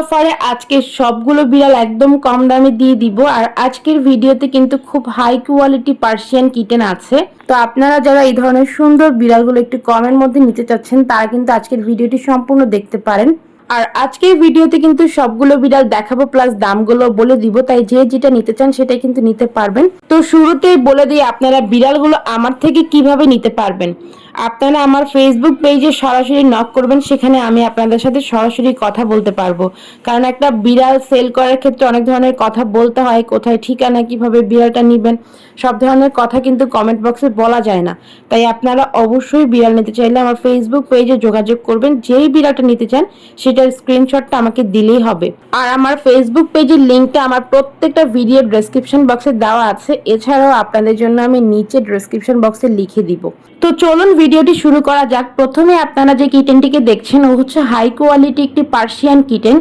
অফারে আজকে সবগুলো বিড়াল একদম কম দামে দিয়ে দিব। আর আজকের ভিডিওতে কিন্তু খুব হাই কোয়ালিটি পার্সিয়ান কিটেন আছে। তো আপনারা যারা এই ধরনের সুন্দর বিড়ালগুলো একটু কমের মধ্যে নিতে চাচ্ছেন, তারা কিন্তু আজকের ভিডিওটি সম্পূর্ণ দেখতে পারেন। আর আজকের ভিডিওতে কিন্তু সবগুলো বিড়াল দেখাবো প্লাস দামগুলো বলে দিব। তাই যে যেটা নিতে চান সেটাই কিন্তু নিতে পারবেন। তো শুরুতেই বলে দিই আপনারা বিড়ালগুলো আমার থেকে কীভাবে নিতে পারবেন। আপনারা আমার ফেসবুক পেজে সরাসরি নক করবেন, সেখানে আমি আপনাদের সাথে সরাসরি কথা বলতে পারব। কারণ একটা বিড়াল সেল করার ক্ষেত্রে অনেক ধরনের কথা বলতে হয়, কোথায় ঠিকানা, কীভাবে বিড়ালটা নেবেন, সব ধরনের কথা কিন্তু কমেন্ট বক্সে বলা যায় না। তাই আপনারা অবশ্যই বিড়াল নিতে চাইলে আমার ফেসবুক পেজে যোগাযোগ করবেন, যেই বিড়ালটা নিতে চান, সেটার স্ক্রিনশটটা আমাকে দিলেই হবে। আর আমার ফেসবুক পেজের লিঙ্কটা আমার প্রত্যেকটা ভিডিও ডেসক্রিপশন বক্সে দেওয়া আছে, এছাড়াও আপনাদের জন্য আমি নিচে ডেসক্রিপশন বক্সে লিখে দিব। তো চলুন ভিডিওটি শুরু করা যাক। প্রথমে আপনারা যে কিটেনটিকে দেখছেন, ও হচ্ছে হাই কোয়ালিটি একটি পার্সিয়ান কিটেন।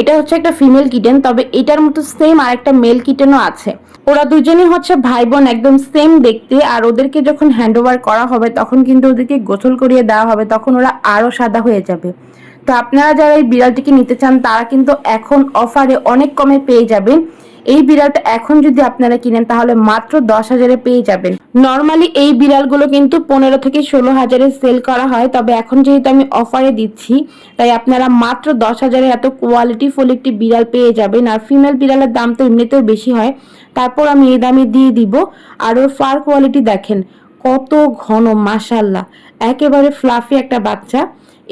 এটা হচ্ছে একটা ফিমেল কিটেন, তবে এটার মতো সেম আর একটা মেল কিটেনও আছে। ওরা দুজনেই হচ্ছে ভাই বোন একদম সেম দেখতে। আর ওদেরকে যখন হ্যান্ড ওভার করা হবে, তখন কিন্তু ওদেরকে গোসল করিয়ে দেওয়া হবে, তখন ওরা আরও সাদা হয়ে যাবে। তো আপনারা যারা এই বিড়ালটিকে নিতে চান, তারা কিন্তু এখন অফারে অনেক কমে পেয়ে যাবেন। এই বিড়ালটা এখন যদি আপনারা কিনেন, তাহলে মাত্র দশ হাজারে পেয়ে যাবেন। নর্মালি এই বিড়ালগুলো কিন্তু পনেরো থেকে ষোলো হাজারে সেল করা হয়, তবে এখন যেহেতু আমি অফারে দিচ্ছি, তাই আপনারা মাত্র দশ হাজারে এত কোয়ালিটি ফুল একটি বিড়াল পেয়ে যাবেন। আর ফিমেল বিড়ালের দাম তো এমনিতেও বেশি হয়। তারপর আমি এই দামে দিয়ে দিব। আর ওর ফার কোয়ালিটি দেখেন, কত ঘন মাসাল্লাহ একেবারে ফ্লাফি একটা বাচ্চা।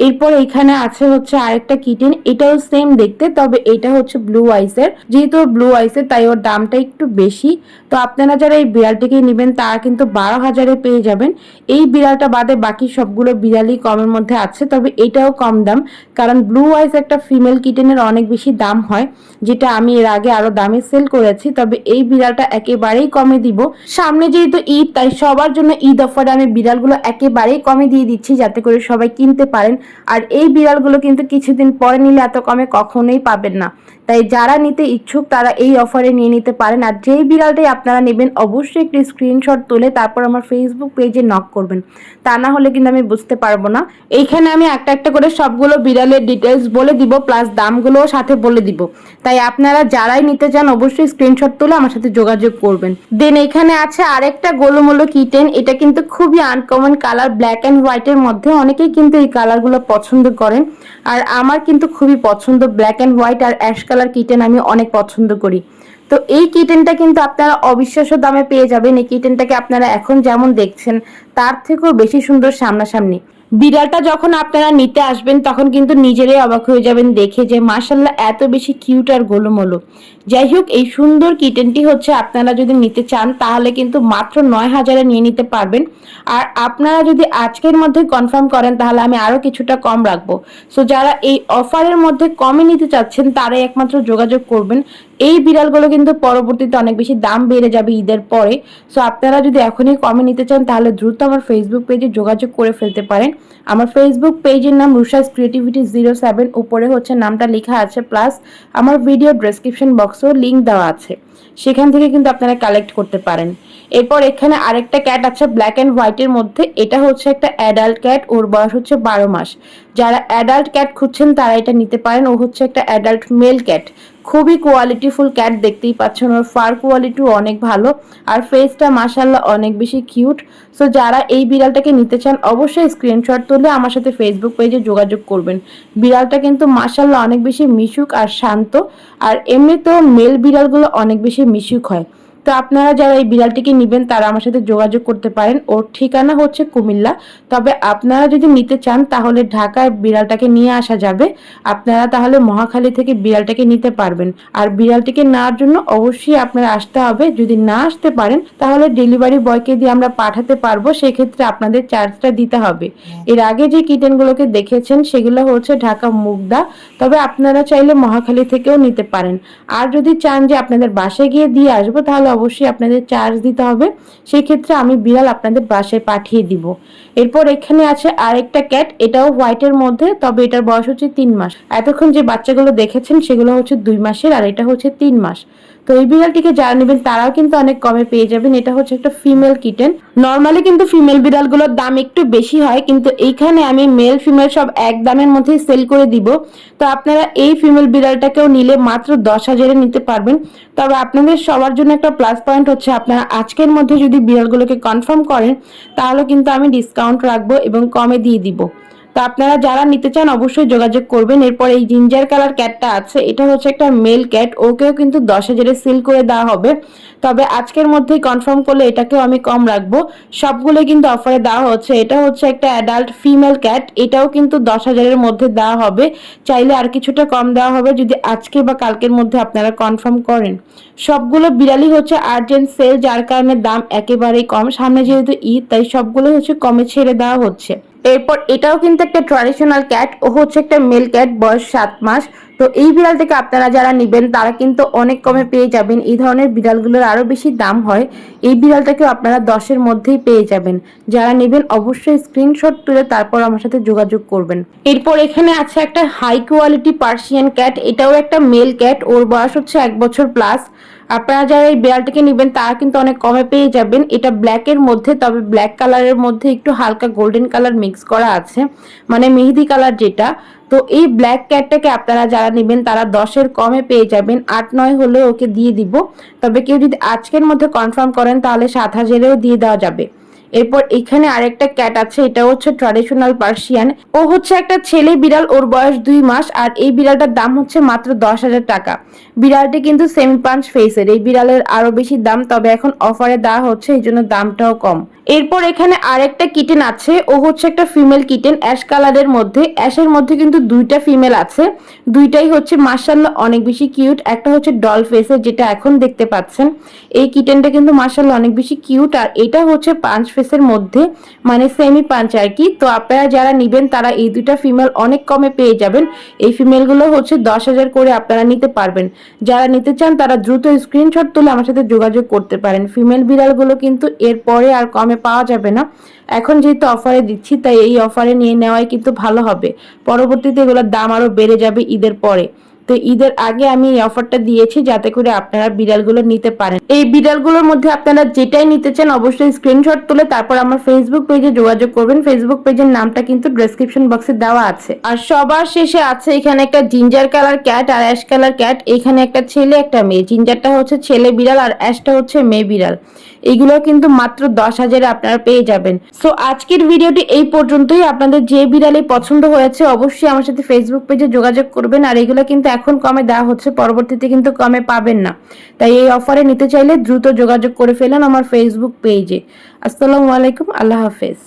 এরপর এখানে আছে হচ্ছে আরেকটা কিটেন এটাও সেম দেখতে, তবে এটা হচ্ছে ব্লু আইসের যেহেতু ব্লু আইসের তাই ওর দামটা একটু বেশি। তো আপনারা যারা এই বিড়ালটিকে নেবেন, তারা কিন্তু বারো হাজারে পেয়ে যাবেন। এই বিড়ালটা বাদে বাকি সবগুলো বিড়ালই কমের মধ্যে আছে, তবে এটাও কম দাম। কারণ ব্লু আইস একটা ফিমেল কিটেনের অনেক বেশি দাম হয়, যেটা আমি এর আগে আরও দামে সেল করেছি, তবে এই বিড়ালটা একেবারেই কমে দিব। সামনে যেহেতু ঈদ, তাই সবার জন্য ঈদ অফারে আমি বিড়ালগুলো একেবারেই কমে দিয়ে দিচ্ছি, যাতে করে সবাই কিনতে পারেন। আর এই বিড়ালগুলো কিন্তু কিছুদিন পরে নিলে এত কমে কখনোই পাবেন না। তাই যারা নিতে ইচ্ছুক তারা এই অফারে নিয়ে নিতে পারেন। আর যেই বিড়ালটাই আপনারা নেবেন, অবশ্যই একটি স্ক্রিনশট তুলে তারপর আমার ফেসবুক পেজে নক করবেন। তা না হলে কিন্তু আমি বুঝতে পারব না। এইখানে আমি একটা একটা করে সবগুলো বিড়ালের ডিটেলস বলে দিব প্লাস দামগুলোও সাথে বলে দিব। তাই আপনারা যারাই নিতে চান, অবশ্যই স্ক্রিনশট তুলে আমার সাথে যোগাযোগ করবেন। দেন এখানে আছে আরেকটা গোলমোলো কিটেন এটা কিন্তু খুবই আনকমন কালার ব্ল্যাক অ্যান্ড হোয়াইটের মধ্যে। অনেকেই কিন্তু এই কালারগুলো পছন্দ করেন আর আমার কিন্তু খুবই পছন্দ ব্ল্যাক অ্যান্ড হোয়াইট আর অ্যাশ কালার কিটেন আমি অনেক পছন্দ করি। তো এই কিটেনটা কিন্তু আপনারা অবিশ্বাস্য দামে পেয়ে যাবেন। এই কিটেনটাকে আপনারা এখন যেমন দেখছেন, তার থেকেও বেশি সুন্দর সামনাসামনি। বিড়ালটা যখন আপনারা নিতে আসবেন, তখন কিন্তু নিজেরাই অবাক হয়ে যাবেন দেখে যে মার্শাল্লাহ এত বেশি কিউট আর গোলমোলো যাই হোক, এই সুন্দর কিটেনটি হচ্ছে আপনারা যদি নিতে চান, তাহলে কিন্তু মাত্র নয় হাজারে নিয়ে নিতে পারবেন। আর আপনারা যদি আজকের মধ্যে কনফার্ম করেন, তাহলে আমি আরও কিছুটা কম রাখব। সো যারা এই অফারের মধ্যে কমে নিতে চাচ্ছেন, তারাই একমাত্র যোগাযোগ করবেন। এই বিড়ালগুলো কিন্তু পরবর্তীতে অনেক বেশি দাম বেড়ে যাবে ঈদের পরে। সো আপনারা যদি এখনই কমে নিতে চান, তাহলে দ্রুত আমার ফেসবুক পেজে যোগাযোগ করে ফেলতে পারেন। আমার ফেসবুক পেজের নাম রুশাস ক্রিয়েটিভিটি জিরো সেভেন উপরে হচ্ছে নামটা লেখা আছে প্লাস আমার ভিডিও ডেসক্রিপশন বক্সেও লিঙ্ক দেওয়া আছে। সেখান থেকে কিন্তু আপনারা কালেক্ট করতে পারেন। এরপর এখানে আরেকটা ক্যাট আছে ব্ল্যাক অ্যান্ড হোয়াইটের মধ্যে। এটা হচ্ছে একটা অ্যাডাল্ট ক্যাট ওর বয়স হচ্ছে বারো মাস। যারা অ্যাডাল্ট ক্যাট খুঁজছেন, তারা এটা নিতে পারেন। ও হচ্ছে একটা অ্যাডাল্ট মেল ক্যাট খুবই কোয়ালিটিফুল ক্যাট দেখতেই পাচ্ছেন। ওর ফার কোয়ালিটিও অনেক ভালো আর ফেসটা মাসাল্লাহ অনেক বেশি কিউট সো যারা এই বিড়ালটাকে নিতে চান, অবশ্যই স্ক্রিনশট তুলে আমার সাথে ফেসবুক পেজে যোগাযোগ করবেন। বিড়ালটা কিন্তু মাসাল্লাহ অনেক বেশি মিশুক আর শান্ত। আর এমনিতেও মেল বিড়ালগুলো অনেক বেশি মিশুক হয়। তো আপনারা যারা এই বিড়ালটিকে নেবেন, তারা আমার সাথে যোগাযোগ করতে পারেন। ওর ঠিকানা হচ্ছে কুমিল্লা। তবে আপনারা যদি নিতে চান, তাহলে ঢাকায় বিড়ালটাকে নিয়ে আসা যাবে। আপনারা তাহলে মহাখালী থেকে বিড়ালটাকে নিতে পারবেন। আর বিড়ালটিকে নেওয়ার জন্য অবশ্যই আপনারা আসতে হবে। যদি না আসতে পারেন, তাহলে ডেলিভারি বয়কে দিয়ে আমরা পাঠাতে পারব। সেক্ষেত্রে আপনাদের চার্জটা দিতে হবে। এর আগে যে কিটেনগুলোকে দেখেছেন, সেগুলো হচ্ছে ঢাকা মুগদা। তবে আপনারা চাইলে মহাখালী থেকেও নিতে পারেন। আর যদি চান যে আপনাদের বাসায় গিয়ে দিয়ে আসব, তাহলে অবশ্যই আপনাদের চার্জ দিতে হবে। সেই ক্ষেত্রে আমি বিড়াল আপনাদের বাসায় পাঠিয়ে দিব। এরপর এখানে আছে আরেকটা ক্যাট এটাও হোয়াইটের মধ্যে, তবে এটার বয়স হচ্ছে তিন মাস। এতক্ষণ যে বাচ্চাগুলো দেখেছেন, সেগুলো হচ্ছে দুই মাসের, আর এটা হচ্ছে তিন মাস। তো এই বিড়ালটিকে যারা নেবেন, তারাও কিন্তু অনেক কমে পেয়ে যাবেন। এটা হচ্ছে একটা ফিমেল কিটেন নর্মালি কিন্তু ফিমেল বিড়ালগুলোর দাম একটু বেশি হয়, কিন্তু এইখানে আমি মেল ফিমেল সব এক দামের মধ্যে সেল করে দিব। তো আপনারা এই ফিমেল বিড়ালটাকেও নিলে মাত্র দশ হাজারে নিতে পারবেন। তবে আপনাদের সবার জন্য একটা প্লাস পয়েন্ট হচ্ছে, আপনারা আজকের মধ্যে যদি বিড়ালগুলোকে কনফার্ম করেন, তাহলে কিন্তু আমি ডিসকাউন্ট রাখব এবং কমে দিয়ে দিব। তো আপনারা যারা নিতে চান অবশ্যই যোগাযোগ করবেন। এরপর এই জিঞ্জার কালার ক্যাটটা আছে, এটা হচ্ছে একটা মেল ক্যাট ওকেও কিন্তু দশ হাজারে সিল করে দেওয়া হবে। তবে আজকের মধ্যেই কনফার্ম করলে এটাকেও আমি কম রাখব। সবগুলো কিন্তু অফারে দেওয়া হচ্ছে। এটা হচ্ছে একটা অ্যাডাল্ট ফিমেল ক্যাট এটাও কিন্তু দশ হাজারের মধ্যে দেওয়া হবে। চাইলে আর কিছুটা কম দেওয়া হবে যদি আজকে বা কালকের মধ্যে আপনারা কনফার্ম করেন। সবগুলো বিড়ালই হচ্ছে আর্জেন্ট সেল যার কারণে দাম একেবারেই কম। সামনে যেহেতু ঈদ, তাই সবগুলোই হচ্ছে কমে ছেড়ে দেওয়া হচ্ছে। এরপর এটাও কিন্তু একটা ট্র্যাডিশনাল ক্যাট ও হচ্ছে একটা মেল ক্যাট বয়স সাত মাস। তো এই বিড়াল থেকে আপনারা যারা নেবেন, তারা কিন্তু অনেক কমে পেয়ে যাবেন। এই ধরনের বিড়ালগুলোর আরও বেশি দাম হয়। এই বিড়ালটাকেও আপনারা দশের মধ্যেই পেয়ে যাবেন। যারা নেবেন, অবশ্যই স্ক্রিনশট তুলে তারপর আমার সাথে যোগাযোগ করবেন। এরপর এখানে আছে একটা হাই কোয়ালিটি পার্সিয়ান ক্যাট এটাও একটা মেল ক্যাট ওর বয়স হচ্ছে এক বছর প্লাস আপনারা যারা এই বিড়ালটিকে নেবেন, তারা কিন্তু অনেক কমে পেয়ে যাবেন। এটা ব্ল্যাকের মধ্যে, তবে ব্ল্যাক কালারের মধ্যে একটু হালকা গোল্ডেন কালার মিক্স করা আছে মানে মেহেদি কালার যেটা। তো এই ব্ল্যাক ক্যাটটাকে আপনারা যারা নেবেন, তারা দশের কমে পেয়ে যাবেন। আট, নয় হলে ওকে দিয়ে দিব। তবে কেউ যদি আজকের মধ্যে কনফার্ম করেন, তাহলে সাত হাজারেও দিয়ে দেওয়া যাবে। এরপর এখানে আরেকটা ক্যাট আছে, এটা হচ্ছে ট্র্যাডিশনাল পার্সিয়ান ও হচ্ছে একটা ছেলে বিড়াল, ওর বয়স দুই মাস, আর এই বিড়ালটার দাম হচ্ছে মাত্র দশ হাজার টাকা। বিড়ালটি কিন্তু সেমি পাঞ্চ ফেসের এই বিড়ালের আরও বেশি দাম, তবে এখন অফারে দেওয়া হচ্ছে, এই জন্য দামটাও কম। এরপর এখানে আরেকটা কিটেন আছে, ও হচ্ছে একটা ফিমেল কিটেন অ্যাশ কালারের মধ্যে। অ্যাশের মধ্যে কিন্তু দুইটা ফিমেল আছে, দুইটাই হচ্ছে মার্শাল্লাহ অনেক বেশি কিউট একটা হচ্ছে ডল ফেসের যেটা এখন দেখতে পাচ্ছেন। এই কিটেনটা কিন্তু মার্শাল্লাহ অনেক বেশি কিউট আর এটা হচ্ছে পাঁচ ফেসের মধ্যে মানে সেমি পাঞ্চ আর কি। তো আপনারা যারা নিবেন, তারা এই দুইটা ফিমেল অনেক কমে পেয়ে যাবেন। এই ফিমেলগুলো হচ্ছে দশ হাজার করে আপনারা নিতে পারবেন। যারা নিতে চান, তারা দ্রুত স্ক্রিনশট তুলে আমার সাথে যোগাযোগ করতে পারেন। ফিমেল বিড়ালগুলো কিন্তু এরপরে আর কমে পাওয়া যাবে না। এখন যেহেতু অফারে দিচ্ছি, তাই এই অফারে নিয়ে নেওয়াই কিন্তু ভালো হবে। পরবর্তীতে এগুলোর দাম আরও বেড়ে যাবে ঈদের পরে। তো ঈদের আগে আমি এই অফারটা দিয়েছি যাতে করে আপনারা বিড়ালগুলো নিতে পারেন। এই বিড়ালগুলোর মধ্যে আপনারা যেটাই নিতে চান অবশ্যই স্ক্রিনশট তুলে তারপর আমার ফেসবুক পেজে যোগাযোগ করবেন। ফেসবুক পেজের নামটা কিন্তু ডেসক্রিপশন বক্সে দেওয়া আছে। আর সবার শেষে আছে এখানে একটা জিঞ্জার কালার ক্যাট আর অ্যাশ কালার ক্যাট এখানে একটা ছেলে, একটা মেয়ে। জিঞ্জারটা হচ্ছে ছেলে বিড়াল আর অ্যাশটা হচ্ছে মেয়ে বিড়াল। এগুলো কিন্তু মাত্র দশ হাজারে আপনারা পেয়ে যাবেন। সো আজকের ভিডিওটি এই পর্যন্তই। আপনাদের যে বিড়ালে পছন্দ হয়েছে, অবশ্যই আমার সাথে ফেসবুক পেজে যোগাযোগ করবেন। আর এগুলো কিন্তু এখন কমে দেওয়া হচ্ছে, পরবর্তীতে কিন্তু কমে পাবেন না। তাই এই অফারে নিতে চাইলে দ্রুত যোগাযোগ করে ফেলেন আমার ফেসবুক পেজে আসসালামু আলাইকুম, আল্লাহ হাফেজ।